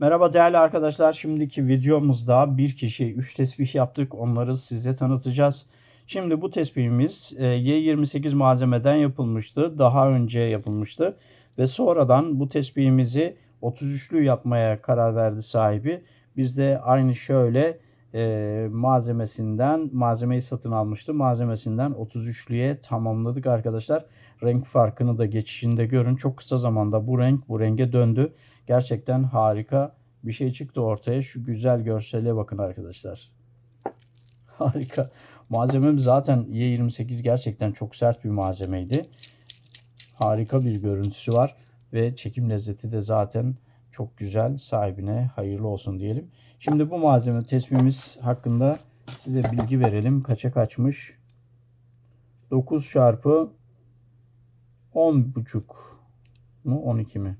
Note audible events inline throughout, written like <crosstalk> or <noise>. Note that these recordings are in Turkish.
Merhaba değerli arkadaşlar. Şimdiki videomuzda bir kişi 3 tesbih yaptık. Onları size tanıtacağız. Şimdi bu tesbihimiz e, Y28 malzemeden yapılmıştı. Daha önce yapılmıştı. Ve sonradan bu tesbihimizi 33'lü yapmaya karar verdi sahibi. Biz de aynı şöyle e, malzemesinden malzemeyi satın almıştı. Malzemesinden 33'lüye tamamladık arkadaşlar. Renk farkını da geçişinde görün. Çok kısa zamanda bu renk bu renge döndü. Gerçekten harika bir şey çıktı ortaya. Şu güzel görsele bakın arkadaşlar. <laughs> Harika. Malzemem zaten Y28 gerçekten çok sert bir malzemeydi. Harika bir görüntüsü var ve çekim lezzeti de zaten çok güzel. Sahibine hayırlı olsun diyelim. Şimdi bu malzeme tespihimiz hakkında size bilgi verelim. Kaça kaçmış? 9 çarpı 10 buçuk mu 12 mi?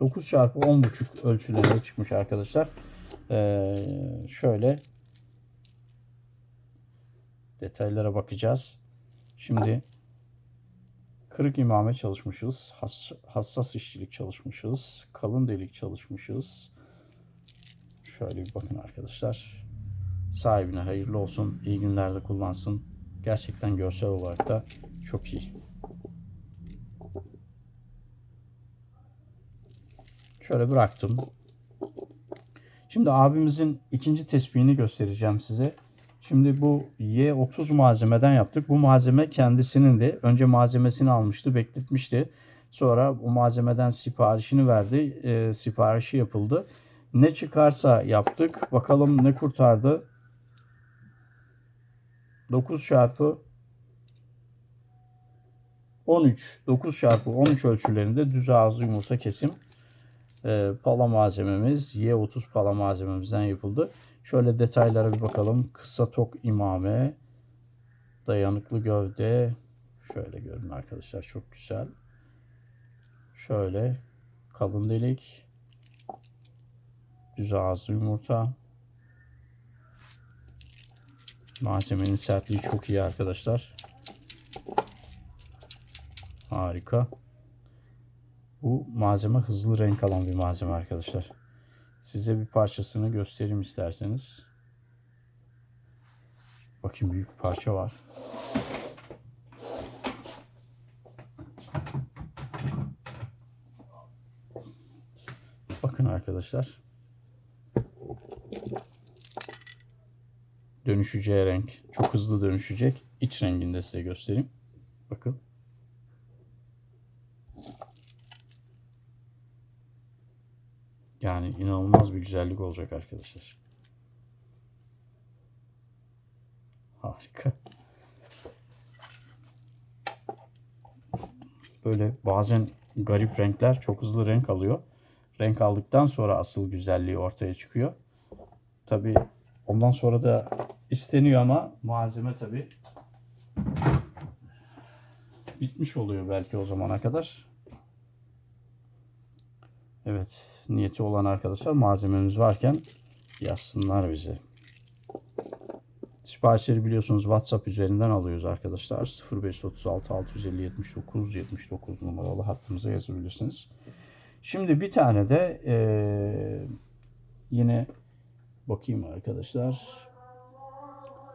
9 çarpı 10 buçuk ölçülerine çıkmış arkadaşlar. Ee, şöyle detaylara bakacağız. Şimdi kırık imame çalışmışız. Has, hassas işçilik çalışmışız. Kalın delik çalışmışız. Şöyle bir bakın arkadaşlar. Sahibine hayırlı olsun. İyi günlerde kullansın. Gerçekten görsel olarak da çok iyi. Şöyle bıraktım. Şimdi abimizin ikinci tespihini göstereceğim size. Şimdi bu Y30 malzemeden yaptık. Bu malzeme kendisinin de önce malzemesini almıştı, bekletmişti. Sonra bu malzemeden siparişini verdi. E, siparişi yapıldı. Ne çıkarsa yaptık. Bakalım ne kurtardı. 9 çarpı 13. 9 çarpı 13 ölçülerinde düz ağızlı yumurta kesim e, pala malzememiz Y30 pala malzememizden yapıldı. Şöyle detaylara bir bakalım. Kısa tok imame, dayanıklı gövde. Şöyle görün arkadaşlar çok güzel. Şöyle kalın delik, düz ağızlı yumurta. Malzemenin sertliği çok iyi arkadaşlar. Harika. Bu malzeme hızlı renk alan bir malzeme arkadaşlar. Size bir parçasını göstereyim isterseniz. Bakayım büyük bir parça var. Bakın arkadaşlar. Dönüşeceği renk. Çok hızlı dönüşecek. İç renginde size göstereyim. Bakın. Yani inanılmaz bir güzellik olacak arkadaşlar. Harika. Böyle bazen garip renkler çok hızlı renk alıyor. Renk aldıktan sonra asıl güzelliği ortaya çıkıyor. Tabi ondan sonra da isteniyor ama malzeme tabi bitmiş oluyor belki o zamana kadar. Evet niyeti olan arkadaşlar malzememiz varken yazsınlar bize. Siparişleri biliyorsunuz WhatsApp üzerinden alıyoruz arkadaşlar. 0536 650 79 79 numaralı hattımıza yazabilirsiniz. Şimdi bir tane de ee, yine bakayım arkadaşlar.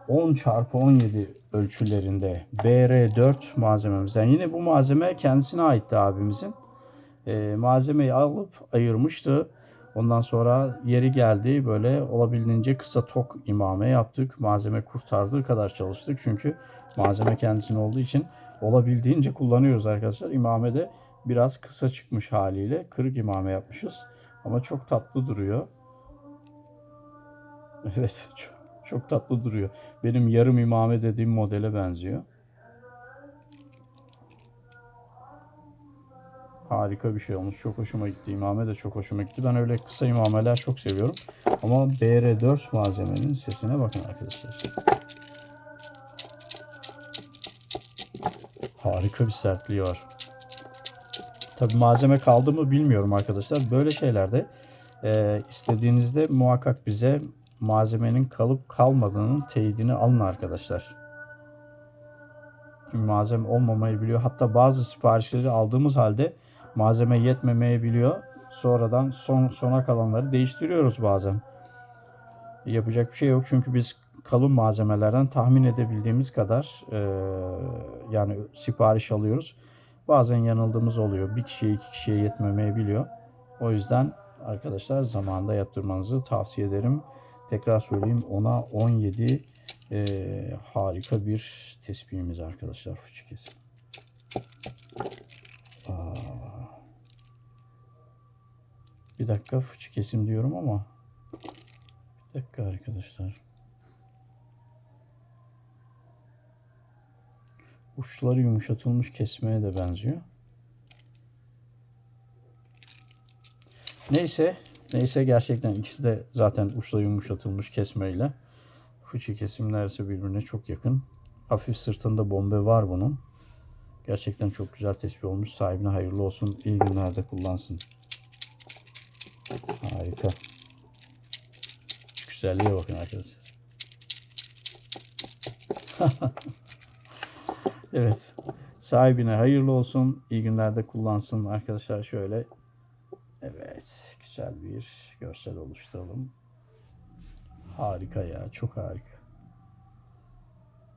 10 çarpı 17 ölçülerinde BR4 malzememizden. Yine bu malzeme kendisine aitti abimizin e, malzemeyi alıp ayırmıştı. Ondan sonra yeri geldi böyle olabildiğince kısa tok imame yaptık. Malzeme kurtardığı kadar çalıştık. Çünkü malzeme kendisinin olduğu için olabildiğince kullanıyoruz arkadaşlar. İmame de biraz kısa çıkmış haliyle. Kırık imame yapmışız. Ama çok tatlı duruyor. <laughs> Evet çok, çok tatlı duruyor. Benim yarım imame dediğim modele benziyor. harika bir şey olmuş. Çok hoşuma gitti. İmame de çok hoşuma gitti. Ben öyle kısa imameler çok seviyorum. Ama BR4 malzemenin sesine bakın arkadaşlar. Harika bir sertliği var. Tabi malzeme kaldı mı bilmiyorum arkadaşlar. Böyle şeylerde e, istediğinizde muhakkak bize malzemenin kalıp kalmadığının teyidini alın arkadaşlar. Çünkü malzeme olmamayı biliyor. Hatta bazı siparişleri aldığımız halde malzeme yetmemeyebiliyor. sonradan son sona kalanları değiştiriyoruz bazen. Yapacak bir şey yok çünkü biz kalın malzemelerden tahmin edebildiğimiz kadar e, yani sipariş alıyoruz. Bazen yanıldığımız oluyor. Bir kişiye iki kişiye yetmemeyebiliyor. O yüzden arkadaşlar zamanında yaptırmanızı tavsiye ederim. Tekrar söyleyeyim 10'a 17 e, harika bir tespihimiz arkadaşlar fıçı kesim. Aa. Bir dakika fıçı kesim diyorum ama bir dakika arkadaşlar. Uçları yumuşatılmış kesmeye de benziyor. Neyse, neyse gerçekten ikisi de zaten uçla yumuşatılmış kesmeyle. Fıçı kesimler ise birbirine çok yakın. Hafif sırtında bombe var bunun. Gerçekten çok güzel tespih olmuş. Sahibine hayırlı olsun. İyi günlerde kullansın. Harika. Güzelliğe bakın arkadaşlar. <laughs> evet. Sahibine hayırlı olsun. İyi günlerde kullansın. Arkadaşlar şöyle. Evet. Güzel bir görsel oluşturalım. Harika ya. Çok harika.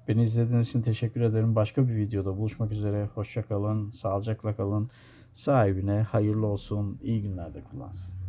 Beni izlediğiniz için teşekkür ederim. Başka bir videoda buluşmak üzere. Hoşça kalın. Sağlıcakla kalın. Sahibine hayırlı olsun. İyi günlerde kullansın.